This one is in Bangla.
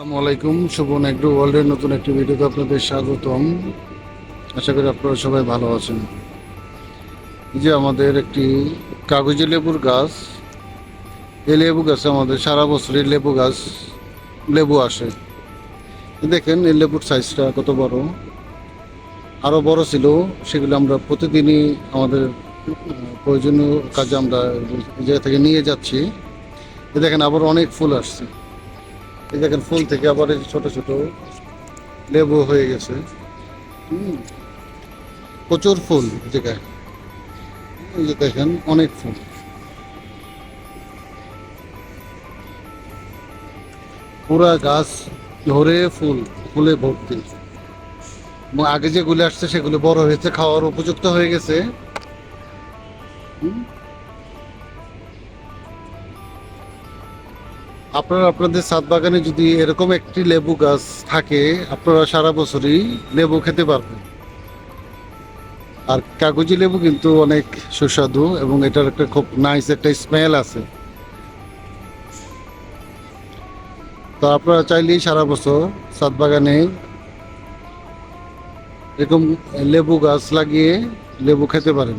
আসসালামু আলাইকুম, শুভ এগ্রো ওয়ার্ল্ডের নতুন একটি ভিডিওতে আপনাদের স্বাগতম। আশা করি আপনারা সবাই ভালো আছেন। যে আমাদের একটি কাগজি লেবুর গাছ, এই লেবু গাছে আমাদের সারা বছরই লেবু গাছ, লেবু আসে। দেখেন, এই লেবুর সাইজটা কত বড়। আরও বড় ছিল, সেগুলো আমরা প্রতিদিনই আমাদের প্রয়োজনীয় কাজে আমরা জায়গা থেকে নিয়ে যাচ্ছি। দেখেন, আবার অনেক ফুল আসছে। এই দেখেন ফুল থেকে আবার এই ছোট ছোট লেবু হয়ে গেছে। হুম। প্রচুর ফুল জায়গায়। এই যে দেখেন অনেক ফুল। পুরা গাছ ধরে ফুল ফুলে ভর্তি। এবং আগে যেগুলো আসছে সেগুলো বড় হয়েছে খাওয়ার উপযুক্ত হয়ে গেছে। হুম। আপনারা আপনাদের ছাদ বাগানে যদি এরকম একটি লেবু গাছ থাকে, আপনারা সারা বছরই লেবু খেতে পারবেন। আর কাগজি লেবু কিন্তু অনেক সুস্বাদু এবং এটার একটা খুব নাইস একটা স্মেল আছে। তো আপনারা চাইলেই সারা বছর ছাদ বাগানে এরকম লেবু গাছ লাগিয়ে লেবু খেতে পারেন।